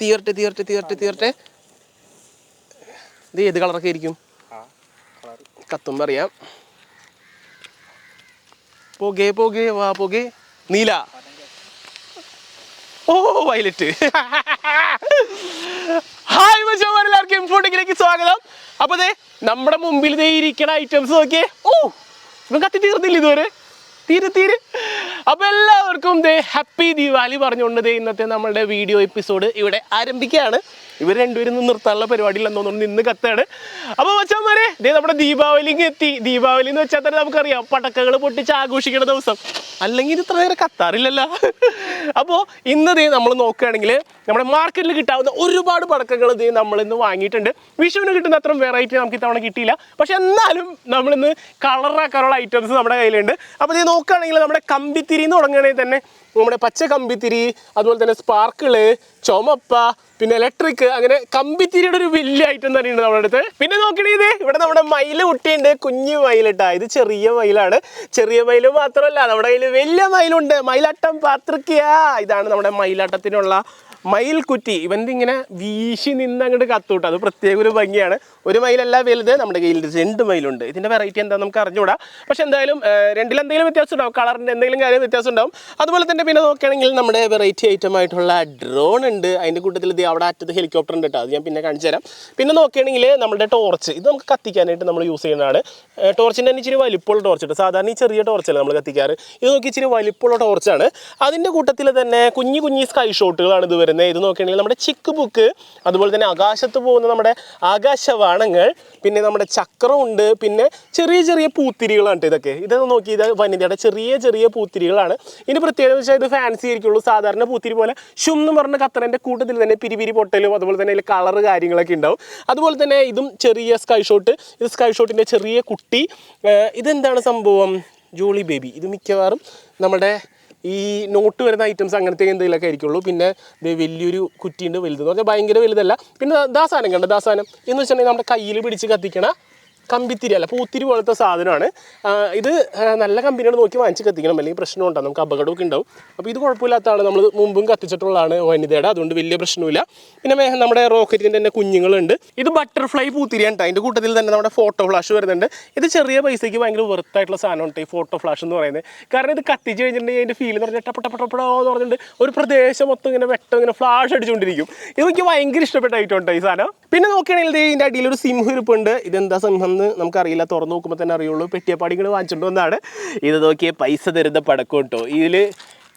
തീർട്ടെ തീർട്ടെ തീർട്ടെ തീർട്ടെ ഇത് ഏത് കളറൊക്കെ ആയിരിക്കും? കത്തുമ്പോ അറിയാം. പോകെ പോകെ വാ പോകെ. നീല. ഓ വയലറ്റ്. ഹായ് എല്ലാവർക്കും ഫുഡിങ്ങിലേക്ക് സ്വാഗതം. അപ്പൊ ദേ നമ്മുടെ മുമ്പിൽ ദേ ഇരിക്കണ ഐറ്റംസ് നോക്കിയേ. ഓ ഇവൻ കത്തി തീർന്നില്ല ഇതുവരെ? തീരെ തീരെ. അപ്പൊ എല്ലാവർക്കും ദേ ഹാപ്പി ദീപാവലി പറഞ്ഞുകൊണ്ട് ദേ ഇന്നത്തെ നമ്മളുടെ വീഡിയോ എപ്പിസോഡ് ഇവിടെ ആരംഭിക്കുകയാണ്. ഇവർ രണ്ടുപേരും നിർത്താനുള്ള പരിപാടിയില്ലെന്ന് തോന്നുന്നു. നിന്ന് കത്താണ്. അപ്പൊ മച്ചന്മാരെ ദേ നമ്മുടെ ദീപാവലിക്ക് എത്തി. ദീപാവലി എന്ന് വെച്ചാൽ തന്നെ നമുക്കറിയാം പടക്കങ്ങൾ പൊട്ടിച്ച് ആഘോഷിക്കുന്ന ദിവസം. അല്ലെങ്കിൽ ഇത് ഇത്ര നേരം കത്താറില്ലല്ലോ. അപ്പോൾ ഇന്ന് ദേ നമ്മൾ നോക്കുകയാണെങ്കിൽ നമ്മുടെ മാർക്കറ്റിൽ കിട്ടാവുന്ന ഒരുപാട് പടക്കങ്ങൾ ദേ നമ്മൾ ഇന്ന് വാങ്ങിയിട്ടുണ്ട്. വിഷുവിന് കിട്ടുന്ന അത്ര വെറൈറ്റി നമുക്ക് ഇത്തവണ കിട്ടിയില്ല. പക്ഷെ എന്നാലും നമ്മളിന്ന് കളറാക്കാനുള്ള ഐറ്റംസ് നമ്മുടെ കയ്യിലുണ്ട്. അപ്പോൾ ഇത് നോക്കുകയാണെങ്കിൽ നമ്മുടെ കമ്പിത്തിരി എന്ന് തുടങ്ങുകയാണെങ്കിൽ തന്നെ നമ്മുടെ പച്ച കമ്പിത്തിരി അതുപോലെ തന്നെ സ്പാർക്കിൾ ചുമപ്പ പിന്നെ ഇലക്ട്രിക് അങ്ങനെ കമ്പിത്തിരിയുടെ ഒരു വലിയ ഐറ്റം തന്നെയുണ്ട് നമ്മുടെ അടുത്ത്. പിന്നെ നോക്കണേ ഇത്. ഇവിടെ നമ്മുടെ മയിൽ കുട്ടിയുണ്ട്. കുഞ്ഞു മയിലിട്ടാ ഇത് ചെറിയ മയിലാണ്. ചെറിയ മയിൽ മാത്രമല്ല നമ്മുടെ കയ്യിൽ വലിയ മയിലുണ്ട്. മയിലാട്ടം പാത്രിക്കയാ ഇതാണ് നമ്മുടെ മയിലാട്ടത്തിനുള്ള മയിൽക്കുറ്റി. ഇവന്റെ ഇങ്ങനെ വീശി നിന്ന് അങ്ങോട്ട് കത്തൂട്ടോ. അത് പ്രത്യേക ഒരു ഭംഗിയാണ്. ഒരു മയിലല്ല വലുത് നമ്മുടെ കയ്യിൽ രണ്ട് മയിലുണ്ട്. ഇതിന്റെ വെറൈറ്റി എന്താ നമുക്ക് അറിഞ്ഞുകൂടാ. പക്ഷെ എന്തായാലും രണ്ടിൽ രണ്ടിലെന്തെങ്കിലും വ്യത്യാസം ഉണ്ടാവും കളറിന്റെ എന്തെങ്കിലും കാര്യം വ്യത്യാസം ഉണ്ടാവും അതുപോലെ തന്നെ പിന്നെ നോക്കുകയാണെങ്കിൽ നമ്മുടെ വെറൈറ്റി ഐറ്റം ആയിട്ടുള്ള ഡ്രോൺ ഉണ്ട്. അതിന്റെ കൂട്ടത്തിൽ ഇത് അവിടെ അറ്റത്ത് ഹെലികോപ്റ്റർ ഉണ്ട് കേട്ടോ അത് ഞാൻ പിന്നെ കാണിച്ചു തരാം. പിന്നെ നോക്കുകയാണെങ്കിൽ നമ്മുടെ ടോർച്ച് ഇത് നമുക്ക് കത്തിക്കാനായിട്ട് നമ്മൾ യൂസ് ചെയ്യുന്നതാണ്. ടോർച്ചിന്റെ തന്നെ ഇച്ചിരി വലിപ്പമുള്ള ടോർച്ച് ഉണ്ട് സാധാരണ ഈ ചെറിയ ടോർച്ചല്ല നമ്മൾ കത്തിക്കാറ്? ഇത് നോക്കി ഇച്ചിരി വലിപ്പമുള്ള ടോർച്ചാണ് അതിന്റെ കൂട്ടത്തിൽ തന്നെ കുഞ്ഞു കുഞ്ഞു സ്കൈ ഷോട്ടുകളാണ് ഇത് വരുന്നത്. ഇത് നോക്കുകയാണെങ്കിൽ നമ്മുടെ ചിക്ക് ബുക്ക് അതുപോലെ തന്നെ ആകാശത്ത് പോകുന്ന നമ്മുടെ ആകാശവാണങ്ങൾ പിന്നെ നമ്മുടെ ചക്രമുണ്ട് പിന്നെ ചെറിയ ചെറിയ പൂത്തിരികളാണ് ഇതൊക്കെ. ഇതൊക്കെ നോക്കി ഇത് വനിതയുടെ ചെറിയ ചെറിയ പൂത്തിരികളാണ്. ഇനി പ്രത്യേകത വെച്ചാൽ ഇത് ഫാൻസി ആയിരിക്കുള്ളൂ. സാധാരണ പൂത്തിരി പോലെ ഷും എന്ന് പറഞ്ഞ കത്തറിന്റെ കൂട്ടത്തിൽ തന്നെ പിരിപിരി പൊട്ടലും അതുപോലെ തന്നെ അതിൽ കളറ് കാര്യങ്ങളൊക്കെ ഉണ്ടാവും. അതുപോലെ തന്നെ ഇതും ചെറിയ സ്കൈ ഷോട്ട് ഇത് സ്കൈ ഷോട്ടിന്റെ ചെറിയ കുട്ടി. ഇതെന്താണ് സംഭവം? Jolly baby. ഇത് മിക്കവാറും നമ്മുടെ ഈ നോട്ട് വരുന്ന ഐറ്റംസ് അങ്ങനത്തെ എന്തെങ്കിലുമൊക്കെ ആയിരിക്കുള്ളൂ. പിന്നെ വലിയൊരു കുറ്റിയുണ്ട് വലുതെന്ന് പറഞ്ഞാൽ ഭയങ്കര വലുതല്ല. പിന്നെ ദാസാനം കണ്ട? ദാസാനം എന്ന് വെച്ചിട്ടുണ്ടെങ്കിൽ നമ്മുടെ കയ്യിൽ പിടിച്ച് കത്തിക്കണ കമ്പിത്തിരി അല്ല പൂത്തിരി പോലത്തെ സാധനമാണ്. ഇത് നല്ല കമ്പനിയാണ് നോക്കി വാങ്ങിച്ച് കത്തിക്കണം. അല്ലെങ്കിൽ പ്രശ്നം ഉണ്ടാവും. നമുക്ക് അപകടമൊക്കെ ഉണ്ടാവും. അപ്പോൾ ഇത് കുഴപ്പമില്ലാത്തതാണ് നമ്മൾ മുമ്പും കത്തിച്ചിട്ടുള്ളതാണ് വനിതയുടെ. അതുകൊണ്ട് വലിയ പ്രശ്നമില്ല പിന്നെ നമ്മുടെ റോക്കറ്റിന്റെ തന്നെ കുഞ്ഞുങ്ങളുണ്ട്. ഇത് ബട്ടർഫ്ലൈ പൂത്തിരിയാണ് കേട്ടോ അതിന്റെ കൂട്ടത്തിൽ തന്നെ നമ്മുടെ ഫോട്ടോ ഫ്ലാഷ് വരുന്നുണ്ട്. ഇത് ചെറിയ പൈസയ്ക്ക് ഭയങ്കര വെറുത്തായിട്ടുള്ള സാധനമാണ് ഈ ഫോട്ടോ ഫ്ലാഷ് എന്ന് പറയുന്നത്. കാരണം ഇത് കത്തിച്ച് കഴിഞ്ഞിട്ടുണ്ടെങ്കിൽ അതിന്റെ ഫീൽ എന്ന് പറഞ്ഞാൽ ടപ്പ ടപ്പ എന്ന് പറഞ്ഞിട്ട് ഒരു പ്രദേശം മൊത്തം ഇങ്ങനെ വെട്ടം ഇങ്ങനെ ഫ്ലാഷ് അടിച്ചുകൊണ്ടിരിക്കും. ഇത് എനിക്ക് ഭയങ്കര ഇഷ്ടപ്പെട്ട ഐറ്റം കേട്ടോ ഈ സാധനം. പിന്നെ നോക്കുകയാണെങ്കിൽ ഇതിന്റെ അടിയിൽ ഒരു സിംഹം ഇരിപ്പുണ്ട്. ഇതെന്താ സിംഹം എന്ന് നമുക്കറിയില്ല. തുറന്നു നോക്കുമ്പോൾ തന്നെ അറിയുള്ളൂ. പെട്ടിയപ്പാടികൾ വാങ്ങിച്ചിട്ട് വന്നാണ്. ഇത് നോക്കിയ പൈസ തരുന്ന പടക്കം കേട്ടോ ഇതിൽ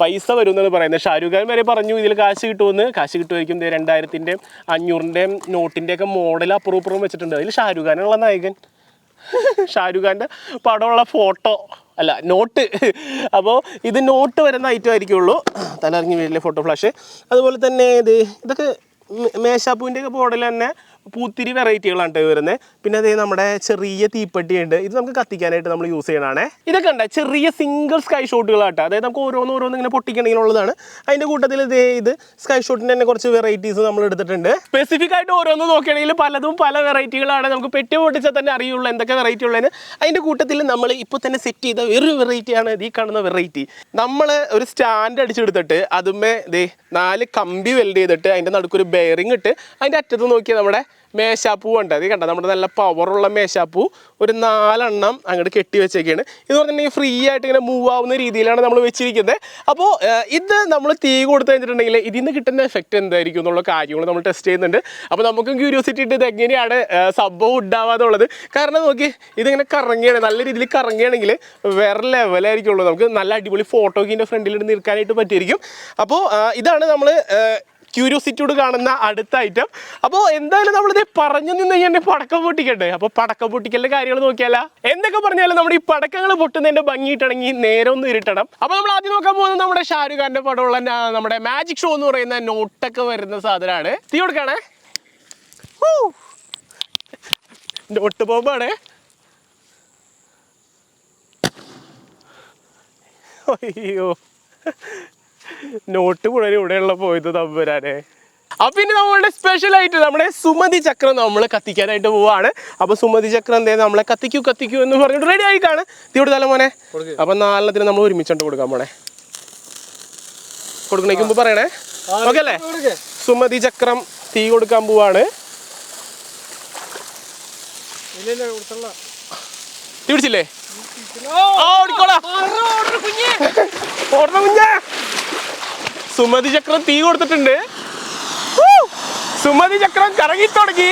പൈസ വരും എന്നാണ് പറയുന്നത് ഷാരൂഖ് ഖാൻ വരെ പറഞ്ഞു ഇതിൽ കാശ് കിട്ടുമെന്ന്. കാശ് കിട്ടുമായിരിക്കും രണ്ടായിരത്തിന്റെ അഞ്ഞൂറിന്റെ നോട്ടിന്റെ ഒക്കെ മോഡൽ അപ്പുറം ഇപ്പുറം വെച്ചിട്ടുണ്ട്. അതിൽ ഷാരൂഖ് ഖാനുള്ള നായകൻ. ഷാരൂഖ് ഖാന്റെ പടമുള്ള ഫോട്ടോ. അല്ല നോട്ട്. അപ്പോൾ ഇത് നോട്ട് വരുന്ന ഐറ്റം ആയിരിക്കുള്ളൂ. തലറിഞ്ഞ് വീട്ടിലെ ഫോട്ടോ ഫ്ലാഷ് അതുപോലെ തന്നെ ഇത് ഇതൊക്കെ മേശാപ്പൂവിന്റെയൊക്കെ മോഡൽ തന്നെ. പൂത്തിരി വെറൈറ്റികളാണ് വരുന്നത് പിന്നെ അതേ നമ്മുടെ ചെറിയ തീപ്പെട്ടി ഉണ്ട് ഇത് നമുക്ക് കത്തിക്കാനായിട്ട് നമ്മൾ യൂസ് ചെയ്യണേ ഇതൊക്കെ ഉണ്ട് ചെറിയ സിംഗിൾ സ്കൈ ഷോട്ടുകളാട്ടോ അതായത് നമുക്ക് ഓരോന്ന് ഓരോന്ന് ഇങ്ങനെ പൊട്ടിക്കണമെങ്കിലുള്ളതാണ് അതിന്റെ കൂട്ടത്തിൽ ഇതേ ഇത് സ്കൈ ഷോട്ടിന്റെ തന്നെ കുറച്ച് വെറൈറ്റീസ് നമ്മൾ എടുത്തിട്ടുണ്ട്. സ്പെസിഫിക് ആയിട്ട് ഓരോന്ന് നോക്കുകയാണെങ്കിൽ പലതും പല വെറൈറ്റികളാണ് നമുക്ക് പെട്ടി പൊട്ടിച്ചാൽ തന്നെ അറിയുള്ളൂ എന്തൊക്കെ വെറൈറ്റി ഉള്ളതെന്ന്. അതിന്റെ കൂട്ടത്തിൽ നമ്മൾ ഇപ്പോൾ തന്നെ സെറ്റ് ചെയ്ത ഒരു വെറൈറ്റിയാണ് ഈ കാണുന്ന വെറൈറ്റി നമ്മൾ ഒരു സ്റ്റാൻഡ് അടിച്ചെടുത്തിട്ട് അതുമേ ദേ നാല് കമ്പി വെൽഡ് ചെയ്തിട്ട് അതിന്റെ നടുക്കൊരു ബെയറിംഗ് ഇട്ട് അതിന്റെ അറ്റത്ത് നോക്കിയാൽ നമ്മുടെ മേശാപ്പൂ ഉണ്ട്. അത് കണ്ട? നമ്മുടെ നല്ല പവറുള്ള മേശാപ്പൂ. ഒരു നാലെണ്ണം അങ്ങോട്ട് കെട്ടി വെച്ചേക്കാണ്. ഇത് പറഞ്ഞിട്ടുണ്ടെങ്കിൽ ഫ്രീ ആയിട്ട് ഇങ്ങനെ മൂവ് ആവുന്ന രീതിയിലാണ് നമ്മൾ വെച്ചിരിക്കുന്നത്. അപ്പോൾ ഇത് നമ്മൾ തീ കൊടുത്തു കഴിഞ്ഞിട്ടുണ്ടെങ്കിൽ ഇതിൽ നിന്ന് കിട്ടുന്ന എഫക്റ്റ് എന്തായിരിക്കും എന്നുള്ള കാര്യങ്ങൾ നമ്മൾ ടെസ്റ്റ് ചെയ്യുന്നുണ്ട്. അപ്പോൾ നമുക്കും ക്യൂരിയോസിറ്റി ഉണ്ട് ഇത് എങ്ങനെയാണ് സംഭവം ഉണ്ടാവാതെ ഉള്ളത് കാരണം നോക്കി ഇതിങ്ങനെ കറങ്ങുകയാണ്. നല്ല രീതിയിൽ കറങ്ങുകയാണെങ്കിൽ വേറെ ലെവലായിരിക്കുള്ളൂ നമുക്ക് നല്ല അടിപൊളി ഫോട്ടോക്ക് ഇതിന്റെ ഫ്രണ്ടിൽ നിൽക്കാനായിട്ട് പറ്റിയിരിക്കും. അപ്പോൾ ഇതാണ് നമ്മൾ ക്യൂരിയോസിറ്റിയോട് കാണുന്ന അടുത്ത ഐറ്റം അപ്പോൾ എന്തായാലും നമ്മളിത് പറഞ്ഞു നിന്ന് കഴിഞ്ഞാൽ പടക്കം പൊട്ടിക്കട്ടെ അപ്പോൾ പടക്കം പൊട്ടിക്കലിന്റെ കാര്യങ്ങൾ നോക്കിയാലോ. എന്തൊക്കെ പറഞ്ഞാലും നമ്മുടെ ഈ പടക്കങ്ങൾ പൊട്ടുന്നതിന്റെ ഭംഗിയിട്ടാണെങ്കിൽ നേരെ ഒന്ന് ഇരുട്ടണം. അപ്പോൾ നമ്മൾ ആദ്യം നോക്കാൻ പോകുന്നത് നമ്മുടെ ഷാരൂഖ് ഖാന്റെ പടമുള്ള നമ്മുടെ മാജിക് ഷോ എന്ന് പറയുന്ന നോട്ടൊക്കെ വരുന്ന സാധനമാണ്. തീ കൊടുക്കണേ. നോട്ട് ബോംബാണേ. അയ്യോ. നോട്ട് മുഴുവൻ ഇവിടെയുള്ള പോയത് തമ്പുരാനെ അപ്പൊ ഇനി നമ്മളുടെ സ്പെഷ്യൽ ആയിട്ട് നമ്മുടെ സുമതി ചക്രം നമ്മൾ കത്തിക്കാനായിട്ട് പോവാണ്. അപ്പൊ സുമതി ചക്രം എന്തേ നമ്മളെ കത്തിക്കൂ കത്തിക്കൂ എന്ന് പറഞ്ഞിട്ട് റെഡി ആയിക്കാണ് കാണും തീവിടെ തല മോനെ? അപ്പൊ നാലെണ്ണത്തിന് നമ്മൾ ഒരുമിച്ചുണ്ട് കൊടുക്കാൻ പോണേ കൊടുക്കണേക്ക് മുമ്പ് പറയണേ. ഓക്കെ അല്ലേ? സുമതി ചക്രം തീ കൊടുക്കാൻ പോവാണ്. തീ പിടിച്ചില്ലേ? ഓടിക്കോളാ. ഓടിക്കോളാം. ഓടണ കുഞ്ഞേ. സുമതി ചക്രം തീ കൊടുത്തിട്ടുണ്ട്! സുമതി ചക്രം കറങ്ങി തുടങ്ങി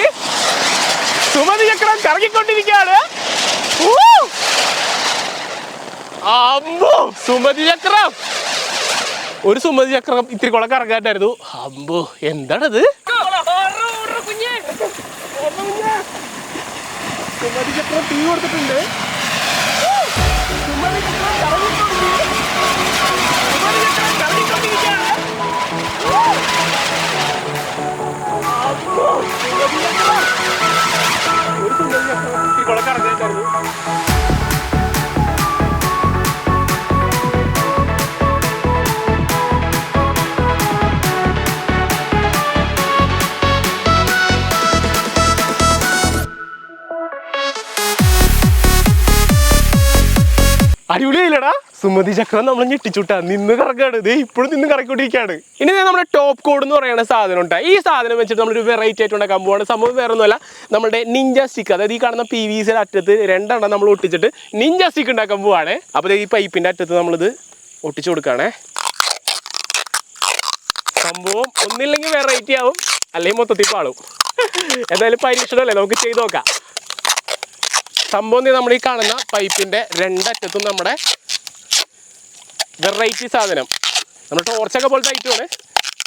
സുമതി ചക്രം കറങ്ങിക്കൊണ്ടിരിക്കുകയാണ്! അമ്പോ സുമതി ചക്രം ഒരു സുമതി ചക്രം ഇത്തിരി കുളം കറങ്ങാട്ടായിരുന്നു അമ്പോ എന്താണത് സുമതി ചക്രം തീ കൊടുത്തിട്ടുണ്ട്! സുമതി ചക്രം കറങ്ങിക്കൊണ്ടിരിക്കുകയാണ്. അടിപൊളിയായില്ലടാ. സുമതി ചക്രം നമ്മൾ ഞെട്ടിച്ചുട്ടാ. നിന്ന് കറക്കാണ്. ദേ ഇപ്പോഴും നിന്ന് കറക്കൊണ്ടിരിക്കുകയാണ് ഇനി നമ്മുടെ ടോപ്പ് കോഡ് എന്ന് പറയുന്ന സാധനം ഉണ്ട്? ഈ സാധനം വെച്ചിട്ട് നമ്മളൊരു വെറൈറ്റി ആയിട്ട് ഉണ്ടാക്കാൻ പോവാണ്. സംഭവം വേറെ ഒന്നുമല്ല നമ്മുടെ നിഞ്ച സ്റ്റിക്ക് അതായത് ഈ കാണുന്ന പി വി സിയുടെ അറ്റത്ത് രണ്ടെണ്ണം നമ്മൾ ഒട്ടിച്ചിട്ട് നിഞ്ച സ്റ്റിക്ക് ഉണ്ടാക്കാൻ പോവാണ്. അപ്പോൾ ഈ പൈപ്പിന്റെ അറ്റത്ത് നമ്മളിത് ഒട്ടിച്ചു കൊടുക്കുകയാണേ സംഭവം ഒന്നില്ലെങ്കിൽ വെറൈറ്റി ആവും. അല്ലെങ്കിൽ മൊത്തത്തിൽ പാളും. എന്തായാലും പരീക്ഷണമല്ലേ? നമുക്ക് ചെയ്ത് നോക്കാം. സംഭവം നമ്മൾ ഈ കാണുന്ന പൈപ്പിന്റെ രണ്ടറ്റത്തും നമ്മുടെ വെറൈറ്റി സാധനം. നമ്മൾ ടോർച്ചൊക്കെ പോലത്തെ ഐറ്റമാണ്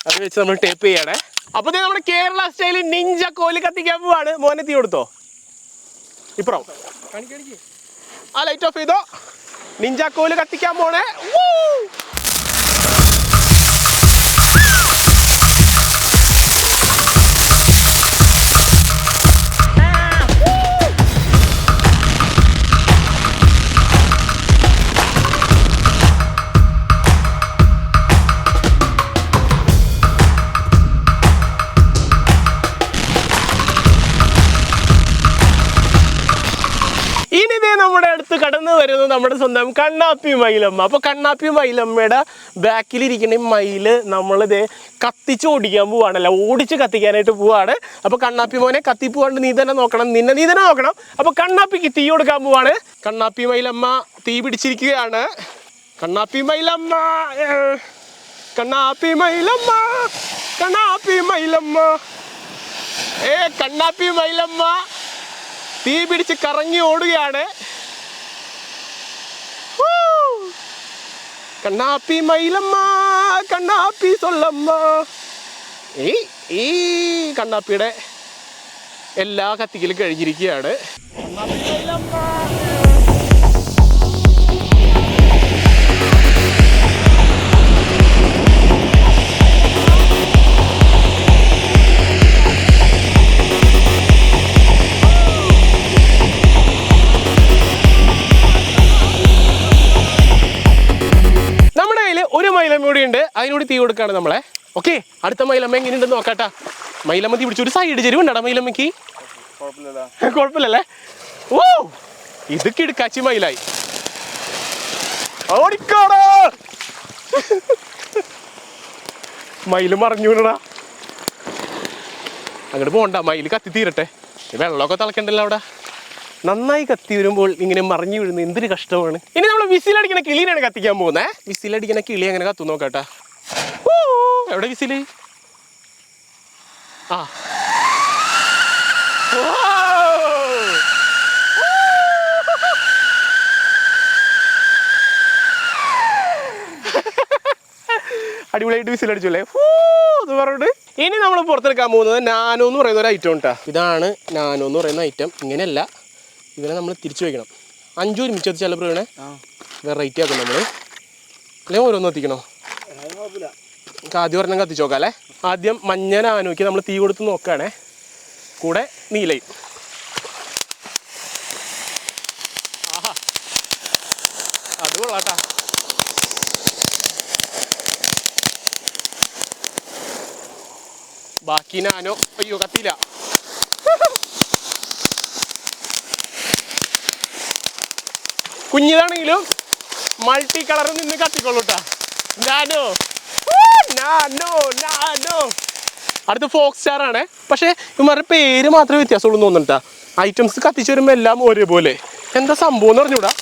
അത് വെച്ച് നമ്മൾ ടേപ്പ് ചെയ്യണേ. അപ്പോൾ നമ്മുടെ കേരള സ്റ്റൈലിൽ നിഞ്ച കോലി കത്തിക്കാൻ പോവാണ്. മോനെ തീ കൊടുത്തോ? ഇപ്പറോ. ആ ലൈറ്റ് ഓഫ് ചെയ്തോ. നിഞ്ച കോൽ കത്തിക്കാൻ പോണേ. നമ്മുടെ അടുത്ത് കടന്നു വരുന്നത് നമ്മുടെ സ്വന്തം കണ്ണാപ്പി മയിലമ്മ. അപ്പൊ കണ്ണാപ്പി മയിലമ്മയുടെ ബാക്കിലിരിക്കുന്ന ഈ മയിൽ നമ്മളിത് കത്തിച്ച് ഓടിക്കാൻ പോവാണല്ല. ഓടിച്ച് കത്തിക്കാനായിട്ട് പോവാണ്. അപ്പൊ കണ്ണാപ്പി മോനെ കത്തി പോവാണ്ട് നീ തന്നെ നോക്കണം. നിന്നെ നീ തന്നെ നോക്കണം. അപ്പൊ കണ്ണാപ്പിക്ക് തീ കൊടുക്കാൻ പോവാണ്. കണ്ണാപ്പി മയിലമ്മ തീ പിടിച്ചിരിക്കുകയാണ്. കണ്ണാപ്പി മയിലമ്മ കണ്ണാപ്പി മയിലമ്മ കണ്ണാപ്പി മയിലമ്മ. ഏ കണ്ണാപ്പി മയിലമ്മ. തീ പിടിച്ച് കറങ്ങി ഓടുകയാണ്. കണ്ണാപ്പി മയിലമ്മ കണ്ണാപ്പി സൊല്ലമ്മ. ഈ ഈ കണ്ണാപ്പിയുടെ എല്ലാ കത്തിക്കലും കഴിഞ്ഞിരിക്കുകയാണ്. കണ്ണാപ്പി മയിലമ്മ. മൈലമ്മ കൂടി ഉണ്ട് അതിനോട് തീ കൊടുക്കാണ് നമ്മളെ. ഓക്കെ അടുത്ത മൈലമ്മ എങ്ങനെയുണ്ടെന്ന് നോക്കാട്ട. മൈലമ്മ തീ പിടിച്ചൊരു സൈഡ് ചെരുവുണ്ടാ മൈലമ്മക്ക് കുഴപ്പമില്ലല്ലേ? ഓ ഇത് കിടക്കാച്ചി മൈലായി. ഓടിക്കോടാ. മയിൽ മറിഞ്ഞു വീണടാ അങ്ങോട്ട് പോണ്ട മയിൽ കത്തി തീരട്ടെ. വെള്ളമൊക്കെ തിളക്കണ്ടല്ലോ അവിടെ. നന്നായി കത്തി വരുമ്പോൾ ഇങ്ങനെ മറിഞ്ഞു വീഴുന്ന എന്തൊരു കഷ്ടമാണ്. ഇനി നമ്മൾ വിസിലടിക്കുന്ന കിളിയാണ് കത്തിക്കാൻ പോകുന്നത് വിസിലടിക്കുന്ന കിളി അങ്ങനെ കത്തു നോക്കട്ടെ. എവിടെ വിസിൽ? ആ! അടിപൊളിയായിട്ട് വിസിലടിച്ചു അല്ലേ ഫൂ എന്ന് പറഞ്ഞിട്ട്. ഇനി നമ്മൾ പുറത്തെടുക്കാൻ പോകുന്നത് നാനോ എന്ന് പറയുന്ന ഒരു ഐറ്റം ഉണ്ടാ ഇതാണ് നാനോ എന്ന് പറയുന്ന ഐറ്റം ഇങ്ങനെയല്ല. ഇതിനെ നമ്മൾ തിരിച്ചു വയ്ക്കണം അഞ്ചു ഒരുമിച്ച് എത്തിച്ച് ചിലപ്പോൾ വേണേ വെറൈറ്റി ആക്കും നമ്മൾ അല്ലെങ്കിൽ ഓരോന്ന് എത്തിക്കണോ നമുക്ക് ആദ്യം ഒരെണ്ണം കത്തിച്ച് നോക്കാം അല്ലേ? ആദ്യം മഞ്ഞ ആനോക്കി നമ്മൾ തീ കൊടുത്ത് നോക്കുകയാണേ കൂടെ നീലയും. ആഹാ. അത് കൊള്ളാട്ടാ. ബാക്കി നാനോ അയ്യോ കത്തിയില്ല. കുഞ്ഞിതാണെങ്കിലും മൾട്ടി കളർ നിന്ന് കത്തിക്കൊള്ളൂട്ടാ അടുത്ത ഫോക്സ് സ്റ്റാർ ആണ്. പക്ഷേ ഇവന്മാരുടെ പേര് മാത്രമേ വ്യത്യാസമുള്ളൂ തോന്നുന്നുട്ടാ ഐറ്റംസ് കത്തിച്ചു വരുമ്പോൾ എല്ലാം ഒരേപോലെ. എന്താ സംഭവം എന്ന് പറഞ്ഞൂടാ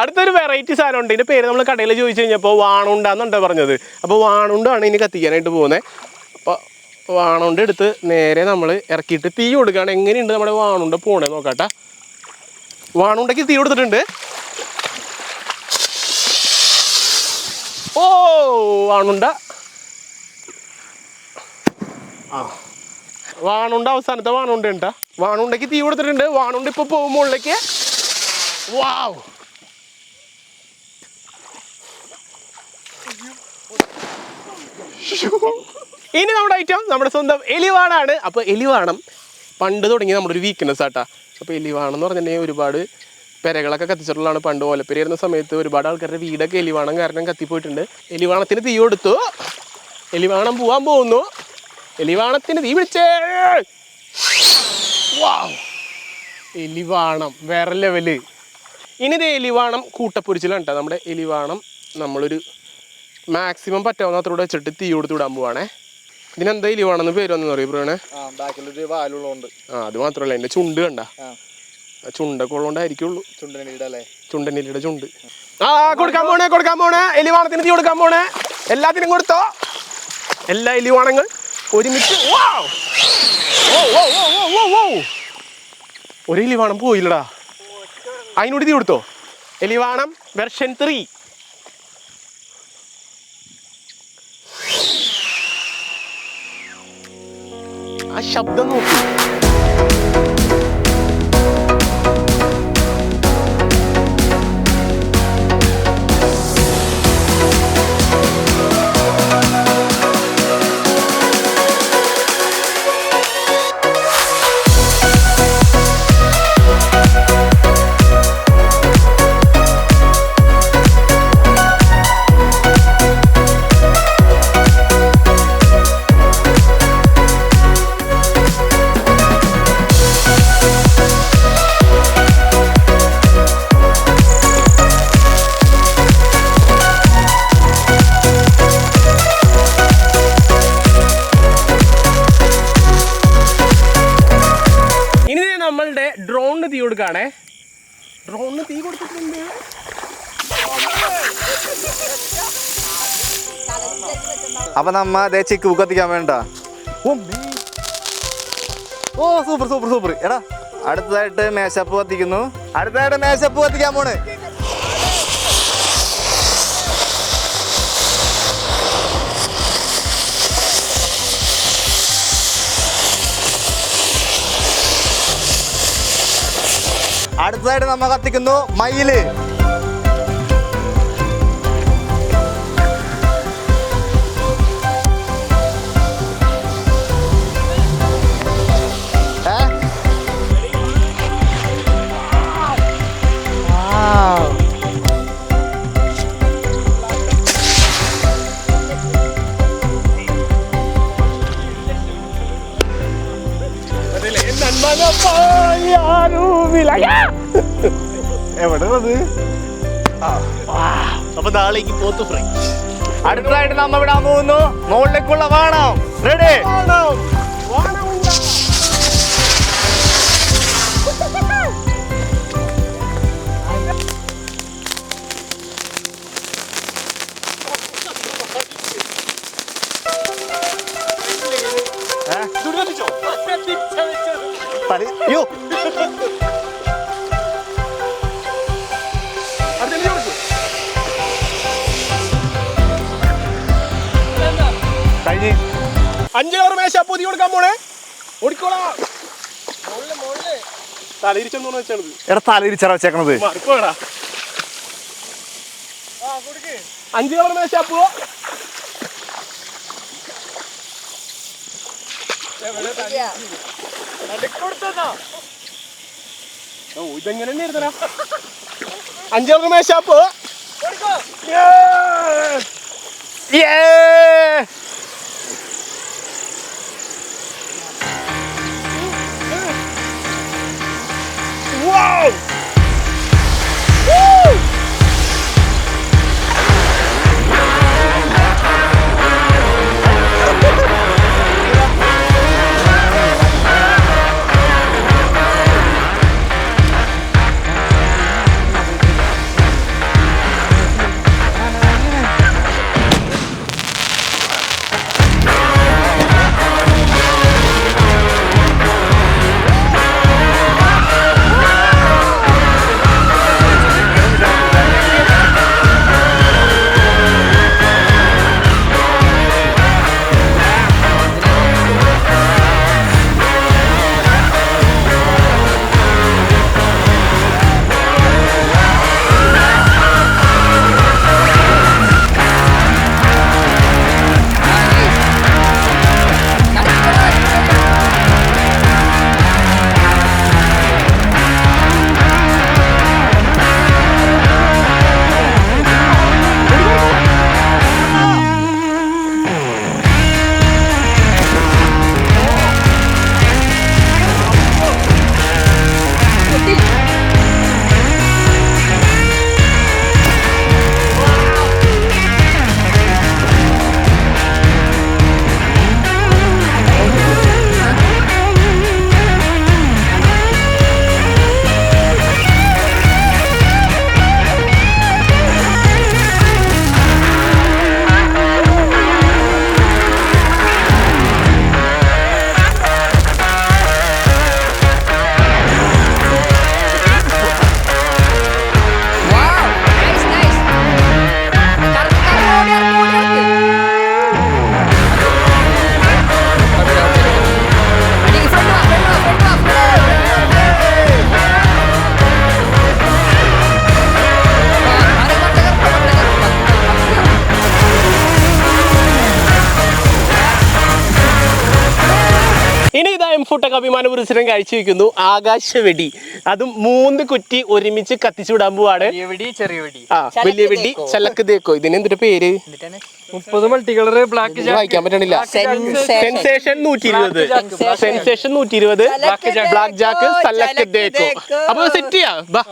അടുത്തൊരു വെറൈറ്റി സാധനം ഉണ്ട്. ഇതിന്റെ പേര് നമ്മൾ കടയിൽ ചോദിച്ചു കഴിഞ്ഞപ്പോൾ വാണുണ്ടാന്നുണ്ടോ പറഞ്ഞത്. അപ്പോൾ വാണുണ്ടാണ് ഇനി കത്തിക്കാനായിട്ട് പോകുന്നത് അപ്പോൾ വാണുണ്ട് എടുത്ത് നേരെ നമ്മൾ ഇറക്കിയിട്ട് തീ കൊടുക്കുകയാണ്. എങ്ങനെയുണ്ട് നമ്മുടെ വാണുണ്ട പോണേ നോക്കാട്ടെ. വാണുണ്ടയ്ക്ക് തീ കൊടുത്തിട്ടുണ്ട്. ഓ വാണുണ്ട. ആ വാണുണ്ട അവസാനത്തെ വാണുണ്ട ഉണ്ടാ വാണുണ്ടയ്ക്ക് തീ കൊടുത്തിട്ടുണ്ട്. വാണുണ്ട ഇപ്പോൾ പോകും മുകളിലേക്ക്. വാവ്. ഇനി നമ്മുടെ ഐറ്റം നമ്മുടെ സ്വന്തം എലിവാണാണ്. അപ്പോൾ എലിവാണം പണ്ട് തുടങ്ങി നമ്മുടെ ഒരു വീക്ക്നെസ് ആട്ടാ. അപ്പോൾ എലിവാണം എന്ന് പറഞ്ഞിട്ടുണ്ടെങ്കിൽ ഒരുപാട് പെരകളൊക്കെ കത്തിച്ചിട്ടുള്ളതാണ്. പണ്ട് ഓലപ്പെരി വരുന്ന സമയത്ത് ഒരുപാട് ആൾക്കാരുടെ വീടൊക്കെ എലിവാണം കാരണം കത്തിപ്പോയിട്ടുണ്ട്. എലിവാണത്തിന് തീ കൊടുത്തു. എലിവാണം പോവാൻ പോകുന്നു. എലിവാണത്തിന് തീ പിടിച്ചേ. വാവ് എലിവാണം. വേറെ ലെവൽ ഇനി ഇത് എലിവാണം കൂട്ടപ്പൊരിച്ചിലാണ് കേട്ടോ നമ്മുടെ എലിവാണം നമ്മളൊരു മാക്സിമം പറ്റാവുന്ന അത്ര വെച്ചിട്ട് തീ കൊടുത്ത് വിടാൻ പോവാണേ. ഇതിനെന്താ വേണമെന്ന് പേര് വന്നു പറയും ആ അത് മാത്രല്ല എന്റെ ചുണ്ട് കണ്ട? ആ. ചുണ്ടൊക്കെ ഉള്ളോണ്ടായിരിക്കുള്ളൂ. ചുണ്ടനെല്ലിയുടെ ചുണ്ട്. ആ കൊടുക്കാൻ പോണേ കൊടുക്കാൻ പോണേ. എലിവാണത്തിന് തീ കൊടുക്കാൻ പോണേ. എല്ലാത്തിനും കൊടുത്തോ. എല്ലാ എലിവാണങ്ങൾ ഒരുമിച്ച്. ഒരു എലിവാണം പോയില്ലടാ. അതിനോട് തീ കൊടുത്തോ. എലിവാണം വെർഷൻ ത്രീ ആ ശബ്ദം നോക്കി ഡ്രോണിന് തീ കൊടുത്തിട്ടുണ്ട്. അപ്പൊ നമ്മ അതേ ചിക്ക് എത്തിക്കാൻ വേണ്ട. ഓ സൂപ്പർ സൂപ്പർ സൂപ്പർ. എടാ. അടുത്തതായിട്ട് മേശപ്പ് കത്തിക്കുന്നു. അടുത്തതായിട്ട് മേശപ്പ് കത്തിക്കാൻ പോണ്. അടുത്തതായിട്ട് നമ്മൾ കത്തിക്കുന്നു മയിൽ. ഉള്ളത്? അപ്പൊ നാളേക്ക് പോത്ത് ഫ്രൈ. അടുത്തതായിട്ട് നമ്മ വിടാൻ പോകുന്നു. മുകളിലേക്കുള്ള വാണം. റെഡി അയ്യോ പൊതി കൊടുക്കാൻ പോണേ? ഓടിക്കോളാ. തലയിരിച്ചെന്നു വെച്ചാണത്. എടാ തലയിരിച്ചാ വെച്ചേക്കണത്. മറക്കോടാ അഞ്ചു മേശ പോ ഓ ഇതെങ്ങനെ ഇരുത്തല അഞ്ചാറ് മേശാപ്പ് Wow! Whoa! അഭിമാന വെക്കുന്നു. കാഴ്ചവെക്കുന്നു ആകാശവെടി. അതും മൂന്ന് കുറ്റി ഒരുമിച്ച് കത്തിച്ചു വിടാൻ പോവാണ് വെടി വെടി. ആ വലിയ വെടി ചലക്ക് തേക്കോ? ഇതിന് എന്തൊരു പേര്? മുപ്പത് മൾട്ടി കളർ ബ്ലാക്ക് വായിക്കാൻ പറ്റണില്ല. സെൻസേഷൻ നൂറ്റി ഇരുപത് സെൻസേഷൻ നൂറ്റി ഇരുപത് ബ്ലാക്ക് ജാക്ക് സല്ലക്ക് തേക്കോ? അപ്പൊ സെറ്റ് ചെയ്യാ. ബാ.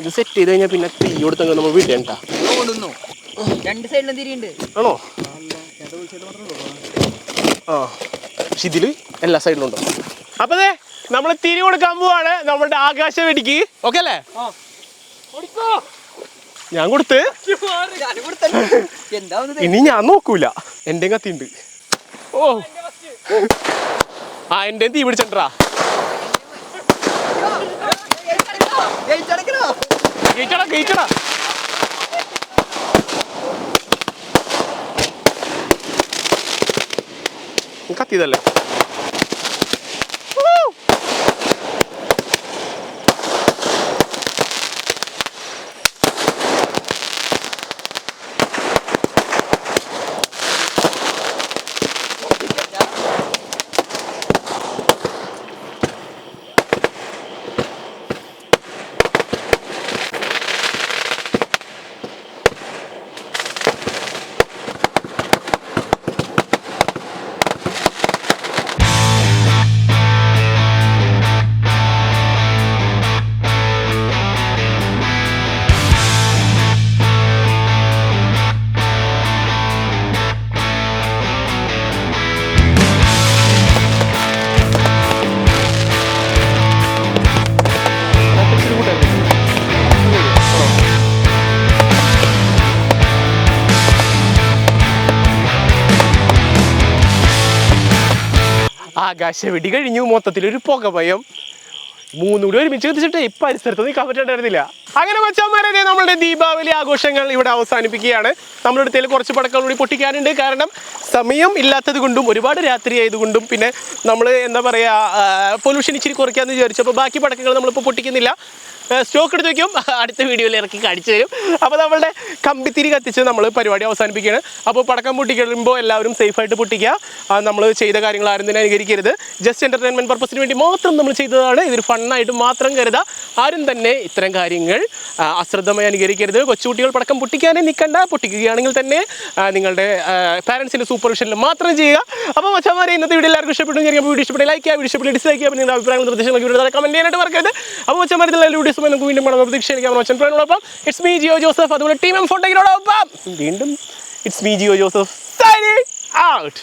ഇത് സെറ്റ് ചെയ്ത് കഴിഞ്ഞാൽ പിന്നെ തീ കൊടുത്തങ്ങ് നമ്മൾ വിടണ്ട ഓടുന്നു. രണ്ട് സൈഡിലും തിരിയുണ്ട്. ആണോ? ആ. പക്ഷെ ഇതിൽ എല്ലാ സൈഡിലും ഉണ്ടോ? അപ്പൊ നമ്മൾ തിരി കൊടുക്കാൻ പോവാണ്. നമ്മളുടെ ആകാശ വെടിക്ക് ഓക്കെ അല്ലേ? ഞാൻ കൊടുത്ത്. ഇനി ഞാൻ നോക്കൂല. എന്റെ കത്തിണ്ട് ഓ. ആ എന്റെ തീ പിടിച്ചാ കത്തിയതല്ലേ ആകാശവെടി കഴിഞ്ഞു. മൊത്തത്തിൽ ഒരു പുക ഭയം മൂന്നും കൂടി ഒരുമിച്ച് കത്തിച്ചിട്ട് ഈ പരിസരത്ത് നിൽക്കാൻ പറ്റണ്ടായിരുന്നില്ല. അങ്ങനെ മച്ചാന്മാരെ നമ്മളുടെ ദീപാവലി ആഘോഷങ്ങൾ ഇവിടെ അവസാനിപ്പിക്കുകയാണ്. നമ്മുടെ അടുത്തേൽ കുറച്ച് പടക്കം കൂടി പൊട്ടിക്കാനുണ്ട്. കാരണം സമയം ഇല്ലാത്തത് കൊണ്ടും ഒരുപാട് രാത്രി ആയതുകൊണ്ടും പിന്നെ നമ്മൾ എന്താ പറയുക പൊല്യൂഷൻ ഇച്ചിരി കുറയ്ക്കാമെന്ന് വിചാരിച്ചു അപ്പോൾ ബാക്കി പടക്കങ്ങൾ നമ്മളിപ്പോൾ പൊട്ടിക്കുന്നില്ല. സ്റ്റോക്ക് എടുത്ത് വയ്ക്കും അടുത്ത വീഡിയോയിൽ ഇറക്കി കാണിച്ചു തരും. അപ്പോൾ നമ്മളുടെ കമ്പിത്തിരി കത്തിച്ച് നമ്മൾ പരിപാടി അവസാനിപ്പിക്കുകയാണ്. അപ്പോൾ പടക്കം പൊട്ടിക്കുമ്പോൾ എല്ലാവരും സേഫായിട്ട് പൊട്ടിക്കുക. നമ്മൾ ചെയ്ത കാര്യങ്ങൾ ആരും തന്നെ അനുകരിക്കരുത്. ജസ്റ്റ് എന്റർടൈൻമെന്റ് പർപ്പസിന് വേണ്ടി മാത്രം നമ്മൾ ചെയ്തതാണ്. ഇതൊരു ഫണ്ണായിട്ട് മാത്രം കരുതുക ആരും തന്നെ ഇത്തരം കാര്യങ്ങൾ അശ്രദ്ധമായി അനുകരിക്കരുത്. കൊച്ചുകുട്ടികൾ പടക്കം പൊട്ടിക്കാനേ നിൽക്കണ്ട. പൊട്ടിക്കുകയാണെങ്കിൽ തന്നെ നിങ്ങളുടെ പാരൻസിന്റെ സൂപ്പർവിഷനിൽ മാത്രം ചെയ്യുക. അപ്പോൾ മച്ചന്മാരെ ഇന്നത്തെ വീഡിയോ എല്ലാവർക്കും ഇഷ്ടപ്പെട്ടു ഞാൻ വീഡിയോ ഇഷ്ടപ്പെട്ട് ലൈക്ക് ചെയ്യുക വീഡിയോ ഇഷ്ടപ്പെട്ട് ഡിസ്ലൈക്ക് ചെയ്യുക നിങ്ങളുടെ അഭിപ്രായങ്ങൾ നിർദ്ദേശങ്ങൾ വീഡിയോ കമന്റ് ചെയ്യാനായിട്ട് മറക്കരുത്. അപ്പോൾ മച്ചന്മാരെ ഇതിലുള്ള വീഡിയോസ് നമുക്ക് വീണ്ടും കാണാം പ്രതീക്ഷിക്കാം മച്ചൻ ഫ്രണ്ടിനോടൊപ്പം ഇറ്റ്സ് മീ ജിയോ ജോസഫ് അതുപോലെ ടീം എം ഫോട്ടോയിലോടൊപ്പം വീണ്ടും it's me Jio Joseph out